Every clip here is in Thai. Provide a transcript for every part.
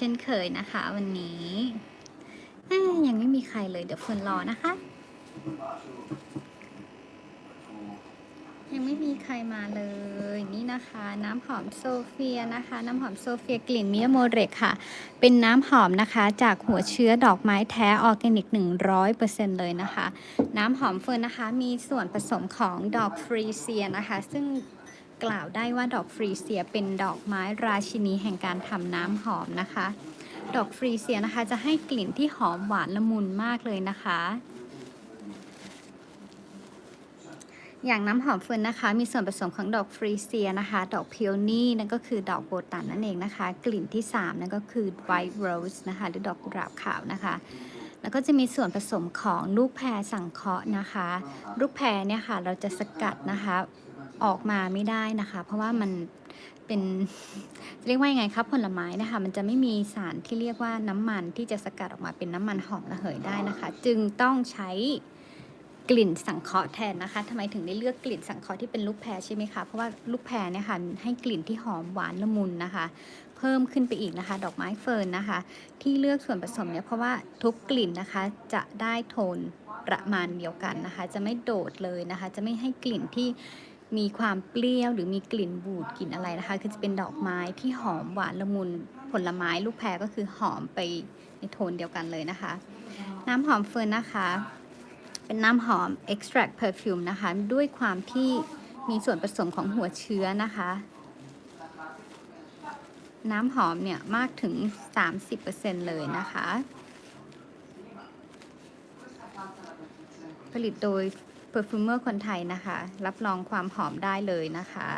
ช่นเคยนะคะ วันนี้ยังไม่มีใครเลยเดี๋ยวเฟิร์นรอนะคะ ยังไม่มีใครมาเลยนี่นะคะ น้ำหอมโซเฟียนะคะ น้ำหอมโซเฟียกลิ่นมิยาโมเรกค่ะ เป็นน้ำหอมนะคะจากหัวเชื้อดอกไม้แท้ออร์แกนิก 100%เลยนะคะ น้ำหอมเฟิร์นนะคะ มีส่วนผสมของดอกฟรีเซียนะคะ ซึ่ง กล่าวได้ว่าดอกฟรีเซียเป็นดอกไม้ราชินีแห่งการทำน้ำหอมนะคะ ดอกฟรีเซียนะคะจะให้กลิ่นที่หอมหวานละมุนมากเลยนะคะ อย่างน้ำหอมเฟิร์นนะคะ มีส่วนผสมของดอกฟรีเซียนะคะ ดอกพิโอนี่นั่นก็คือดอกโบตันนั่นเองนะคะ กลิ่นที่ 3 นั่นก็คือ white rose นะคะ หรือดอกกุหลาบขาวนะคะแล้วก็จะมีส่วนผสมของลูกแพรสังเคราะห์นะคะ ลูกแพรเนี่ยค่ะเราจะสกัดนะคะ ออกมาไม่ได้นะคะ เพราะว่ามันเป็นจะเรียกว่ายังไงครับผลไม้นะคะ มันจะไม่มีสารที่เรียกว่าน้ำมันที่จะสกัดออกมาเป็นน้ำมันหอมระเหยได้นะคะ จึงต้องใช้กลิ่นสังเคราะห์แทนนะคะทำไมถึงได้เลือกกลิ่นสังเคราะห์ที่เป็นลูกแพรใช่ไหมคะ เพราะว่าลูกแพรเนี่ยค่ะให้กลิ่นที่หอมหวานละมุนนะคะ เพิ่มขึ้นไปอีกนะคะ ดอกไม้เฟิร์นนะคะ ที่เลือกส่วนผสมเนี่ยเพราะว่าทุกกลิ่นนะคะจะได้โทนประมาณเดียวกันนะคะ จะไม่โดดเลยนะคะ จะไม่ให้กลิ่นที่ มีความเปรี้ยวหรือมีกลิ่นบูดกลิ่นอะไรนะคะ คือจะเป็นดอกไม้ที่หอมหวานละมุนผลไม้ลูกแพรก็คือหอมไปในโทนเดียวกันเลยนะคะ น้ำหอมเฟิร์นนะคะ เป็นน้ำหอม extract perfume นะคะ ด้วยความที่มีส่วนผสมของหัวเชื้อนะคะ น้ำหอมเนี่ยมากถึง 30%เลยนะคะ ผลิตโดย perfumer คนไทยนะคะ รับรองความหอมได้เลยนะคะ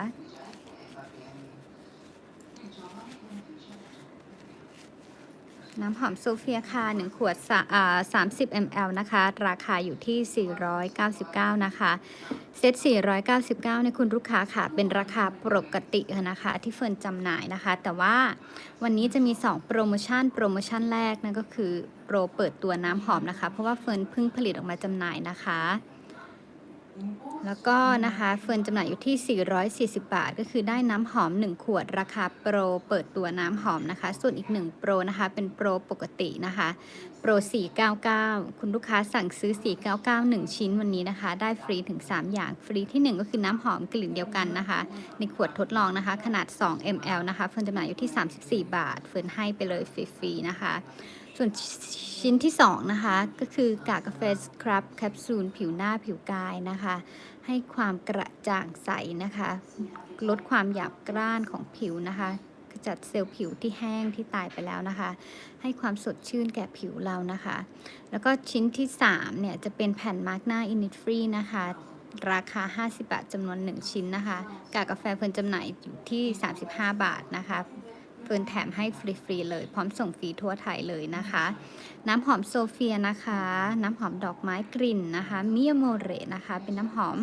น้ำหอมโซเฟียค่ะ1ขวดสะอ่า30 ml นะคะ ราคาอยู่ที่ 499 นะคะ เซต499เนี่ยคุณลูกค้าค่ะ เป็นราคาปกตินะคะ ที่เฟิร์นจำหน่ายนะคะ แต่ว่าวันนี้จะมี 2 โปรโมชั่น โปรโมชั่นแรกนั่นก็คือโปรเปิดตัวน้ำหอมนะคะ เพราะว่าเฟิร์นเพิ่งผลิตออกมาจำหน่ายนะคะ แล้วก็นะคะเฟิร์นจำหน่ายอยู่ที่ 440 บาท ก็คือได้น้ำหอม 1 ขวดราคาโปรเปิดตัวน้ำหอมนะคะ ส่วนอีก 1 โปรนะคะ เป็นโปรปกตินะคะ โปร 499 คุณลูกค้าสั่งซื้อ 499 1 ชิ้นวันนี้นะคะ ได้ฟรีถึง 3 อย่างฟรีที่ 1 ก็คือน้ำหอมกลิ่นเดียวกันนะคะ ในขวดทดลองนะคะ ขนาด 2 ml นะคะ เฟิร์นจำหน่ายอยู่ที่ 34 บาท เฟิร์นให้ไปเลยฟรีๆนะคะ ส่วนชิ้นที่ 2 นะคะ ก็คือกากกาแฟสครับแคปซูลผิวหน้าผิวกายนะคะ ให้ความกระจ่างใสนะคะ ลดความหยาบกร้านของผิวนะคะขจัดเซลล์ผิวที่แห้งที่ตายไปแล้วนะคะ ให้ความสดชื่นแก่ผิวเรานะคะ แล้วก็ชิ้นที่ 3 เนี่ย จะเป็นแผ่นมาร์กหน้าอินิฟรีนะคะ ราคา 50 บาทจำนวน 1 ชิ้นนะคะ กากกาแฟเฟิร์นจำหน่ายอยู่ที่ 35 บาทนะคะ เฟิร์นแถมให้ฟรีๆเลย พร้อมส่งฟรีทั่วไทยเลยนะคะ น้ำหอมโซเฟียนะคะ น้ำหอมดอกไม้กลิ่นนะคะมิยาโมเรนะคะ เป็นน้ำหอม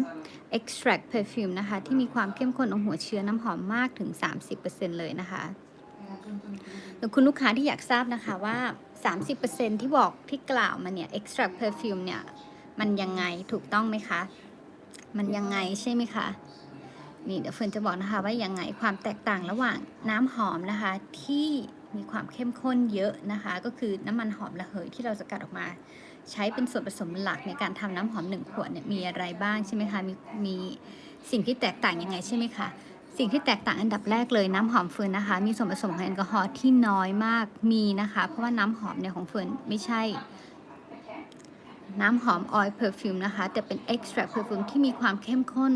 extract perfume นะคะ ที่มีความเข้มข้นของหัวเชื้อน้ำหอมมากถึง 30%เลยนะคะแล้วคุณลูกค้าที่อยากทราบนะคะว่า 30%ที่บอกที่กล่าวมาเนี่ย extract perfume เนี่ย มันยังไงถูกต้องไหมคะ มันยังไงใช่ไหมคะ นี่เดี๋ยวเฟิร์นจะบอกนะคะว่ายังไงความแตกต่างระหว่างน้ำหอมนะคะที่มีความเข้มข้นเยอะนะคะ ก็คือน้ำมันหอมระเหยที่เราสกัดออกมา ใช้เป็นส่วนผสมหลักในการทำน้ำหอมหนึ่งขวดเนี่ยมีอะไรบ้างใช่ไหมคะมีมีสิ่งที่แตกต่างยังไงใช่ไหมคะสิ่งที่แตกต่างอันดับแรกเลยน้ำหอมเฟิร์นนะคะ มีส่วนผสมของแอลกอฮอล์ที่น้อยมากมีนะคะ เพราะว่าน้ำหอมเนี่ยของเฟิร์นไม่ใช่น้ำหอมออยล์เพอร์ฟิวมนะคะ แต่เป็น extract perfume ที่มีความเข้มข้น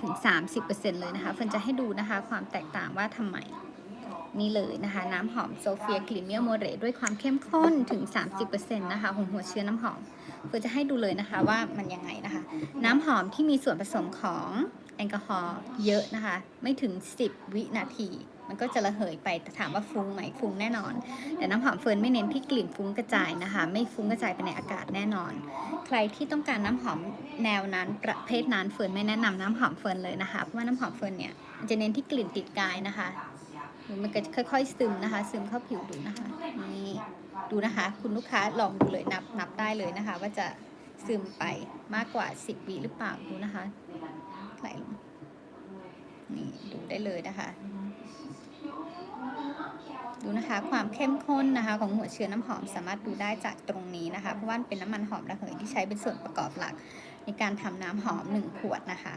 ถึง 30%เลยนะคะเฟิร์นจะให้ดูนะคะความแตกต่างว่าทำไมนี่เลยนะคะ น้ำหอมโซเฟียกลิ่นเมียโมเรด้วยความเข้มข้นถึง 30%นะคะของหัวเชื้อน้ำหอมเฟิร์นจะให้ดูเลยนะคะว่ามันยังไงนะคะ น้ำหอมที่มีส่วนผสมของแอลกอฮอล์เยอะนะคะ ไม่ถึง 10 วินาที มันก็จะระเหยไปแต่ถามว่าฟุ้งไหมฟุ้งแน่นอน แต่น้ำหอมเฟิร์นไม่เน้นที่กลิ่นฟุ้งกระจายนะคะ ไม่ฟุ้งกระจายไปในอากาศแน่นอน ใครที่ต้องการน้ำหอมแนวนั้นประเภทนั้นเฟิร์นไม่แนะนำน้ำหอมเฟิร์นเลยนะคะเพราะว่าน้ำหอมเฟิร์นเนี่ยจะเน้นที่กลิ่นติดกายนะคะมันก็จะค่อย ๆ ซึมนะคะ ซึมเข้าผิวดูนะคะนี่ดูนะคะ คุณลูกค้าลองดูเลยนับนับได้เลยนะคะ ว่าจะซึมไปมากกว่า 10วิหรือเปล่าดูนะคะไหลลงนี่ดูได้เลยนะคะ ดูนะคะความเข้มข้นนะคะ ของหัวเชื้อน้ำหอมสามารถดูได้จากตรงนี้นะคะ เพราะว่าเป็นน้ำมันหอมระเหยที่ใช้เป็นส่วนประกอบหลัก ในการทำน้ำหอม 1 ขวดนะคะ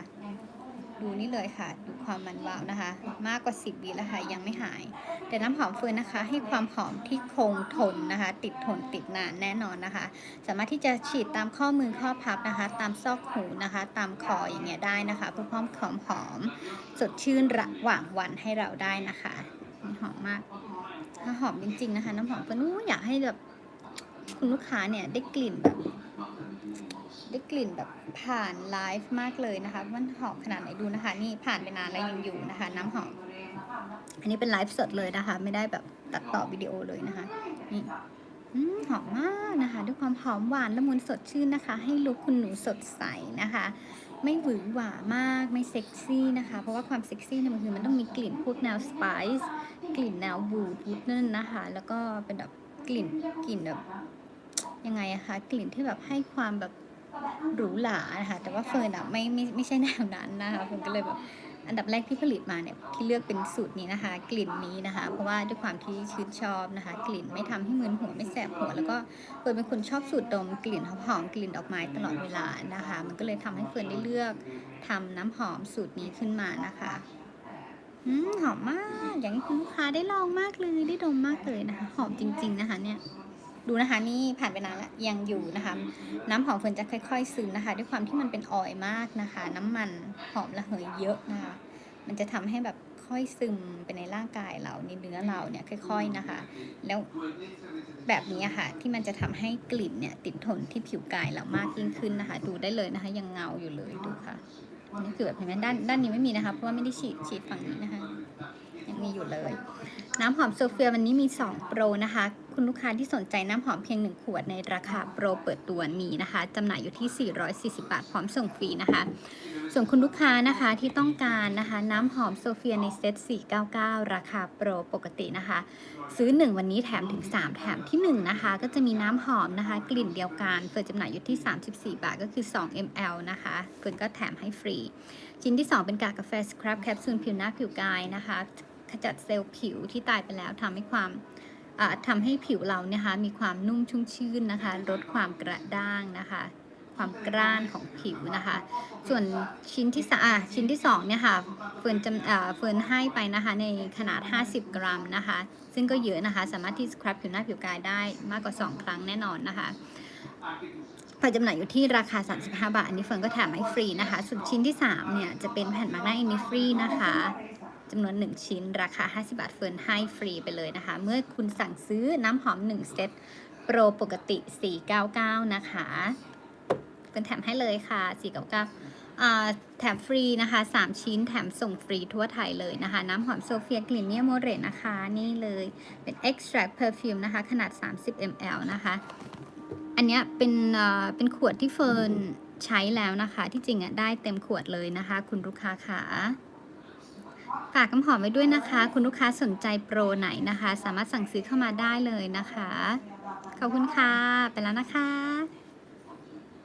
ดูนี่เลยค่ะ ดูความมันวาวนะคะ มากกว่า 10วิแล้วค่ะยังไม่หาย แต่น้ำหอมเฟิร์นนะคะ ให้ความหอมที่คงทนนะคะ ติดทนติดนานแน่นอนนะคะ สามารถที่จะฉีดตามข้อมือข้อพับนะคะ ตามซอกหูนะคะ ตามคออย่างเงี้ยได้นะคะเพื่อเพิ่มความหอม สดชื่นระหว่างวันให้เราได้นะคะ นี่หอมมากถ้าหอมจริง ๆ นะคะ น้ำหอมเฟิร์นอู้อยากให้แบบคุณลูกค้าเนี่ยได้กลิ่นแบบได้กลิ่นแบบผ่านไลฟ์มากเลยนะคะ มันหอมขนาดไหนดูนะคะ นี่ผ่านไปนานแล้วยังอยู่นะคะ น้ำหอม อันนี้เป็นไลฟ์สดเลยนะคะ ไม่ได้แบบตัดต่อวิดีโอเลยนะคะ นี่อหอมมากนะคะ ด้วยความหอมหวานละมุนสดชื่นนะคะ ให้ลุคคุณหนูสดใสนะคะ ไม่หวือหวามากไม่เซ็กซี่นะคะ เพราะว่าความเซ็กซี่เนี่ยมันคือมันต้องมีกลิ่นพวกแนวสไปซ์กลิ่นแนวบูดวูดนั่นนะคะ แล้วก็เป็นแบบกลิ่นกลิ่นแบบยังไงอะคะกลิ่นที่แบบให้ความแบบหรูหรานะคะแต่ว่าเฟิร์นอะไม่ไม่ไม่ใช่แนวนั้นนะคะเฟิร์นก็เลยแบบ อันดับแรกที่ผลิตมาเนี่ยที่เลือกเป็นสูตรนี้นะคะ กลิ่นนี้นะคะ เพราะว่าด้วยความที่ชื่นชอบนะคะ กลิ่นไม่ทำให้มึนหัวไม่แสบหัว แล้วก็เฟิร์นเป็นคนชอบสูดดมกลิ่นหอมๆกลิ่นดอกไม้ตลอดเวลานะคะ มันก็เลยทำให้เฟิร์นได้เลือกทำน้ำหอมสูตรนี้ขึ้นมานะคะอืมหอมมาก อย่างที่คุณลูกค้าได้ลองมากเลยได้ดมมากเลยนะคะ หอมจริง ๆ นะคะเนี่ย ดูนะคะนี่ผ่านไปนานแล้วยังอยู่นะคะ น้ำหอมเฟิร์นจะค่อย ๆ ซึมนะคะ ด้วยความที่มันเป็นออยล์มากนะคะ น้ำมันหอมระเหยเยอะนะคะ มันจะทำให้แบบค่อยซึมไปในร่างกายเราในเนื้อเราเนี่ยค่อย ๆนะคะ แล้วแบบนี้อะค่ะที่มันจะทำให้กลิ่นเนี่ยติดทนที่ผิวกายเรามากยิ่งขึ้นนะคะ ดูได้เลยนะคะ ยังเงาอยู่เลยดูค่ะอันนี้คือแบบเห็นไหมด้านด้านนี้ไม่มีนะคะเพราะว่าไม่ได้ฉีดฉีดฝั่งนี้นะคะยัง มีอยู่เลย น้ำหอมโซเฟียวันนี้มี 2 โปรนะคะ คุณลูกค้าที่สนใจน้ำหอมเพียง 1 ขวดในราคาโปรเปิดตัวมีนะคะจำหน่ายอยู่ที่ 440 บาท พร้อมส่งฟรีนะคะ ส่วนคุณลูกค้านะคะที่ต้องการนะคะ น้ำหอมโซเฟียในเซต 499 ราคาโปรปกตินะคะ ซื้อ 1 วันนี้แถมถึง 3 แถมที่ 1 นะคะ ก็จะมีน้ำหอมนะคะ กลิ่นเดียวกันเฟิร์นจำหน่ายอยู่ที่ 34 บาทก็คือ 2 ml นะคะเฟิร์นก็แถมให้ฟรีชิ้นที่ 2 เป็นกากกาแฟสครับแคปซูลผิวหน้าผิวกายนะคะ ขจัดเซลล์ผิวที่ตายไปแล้วทำให้ความทำให้ผิวเราเนะคะมีความนุ่มชุ่มชื่นนะคะ ลดความกระด้างนะคะ ความกร้านของผิวนะคะ ส่วนชิ้นที่สาอะชิ้นที่2เนี่ยค่ะเฟิร์นจำเฟิร์นให้ไปนะคะในขนาด 50 กรัมนะคะ ซึ่งก็เยอะนะคะ สามารถที่สครับผิวหน้าผิวกายได้มากกว่า 2 ครั้งแน่นอนนะคะเฟิร์นจำหน่ายอยู่ที่ราคา 35 บาท อันนี้เฟิร์นก็แถมให้ฟรีนะคะส่วนชิ้นที่ 3 เนี่ย จะเป็นแผ่นมาร์กหน้าอินิฟรีนะคะ จำนวน 1 ชิ้น ราคา 50 บาทเฟิร์นให้ฟรีไปเลยนะคะ เมื่อคุณสั่งซื้อน้ำหอม 1 เซตโปรปกติ 499 นะคะเฟิร์นแถมให้เลยค่ะ 499แถมฟรีนะคะ 3 ชิ้นแถมส่งฟรีทั่วไทยเลยนะคะ น้ำหอมโซเฟียกลิ่นเนียโมเรตนะคะ นี่เลยเป็น extract perfume นะคะ ขนาด 30 ml นะคะ อันนี้เป็นเอ่อเป็นขวดที่เฟิร์นใช้แล้วนะคะ ที่จริงอะได้เต็มขวดเลยนะคะ คุณลูกค้าค่ะ ฝากน้ำหอมไว้ด้วยนะคะ คุณลูกค้าสนใจโปรไหนนะคะ สามารถสั่งซื้อเข้ามาได้เลยนะคะ ขอบคุณค่ะ ไปแล้วนะคะ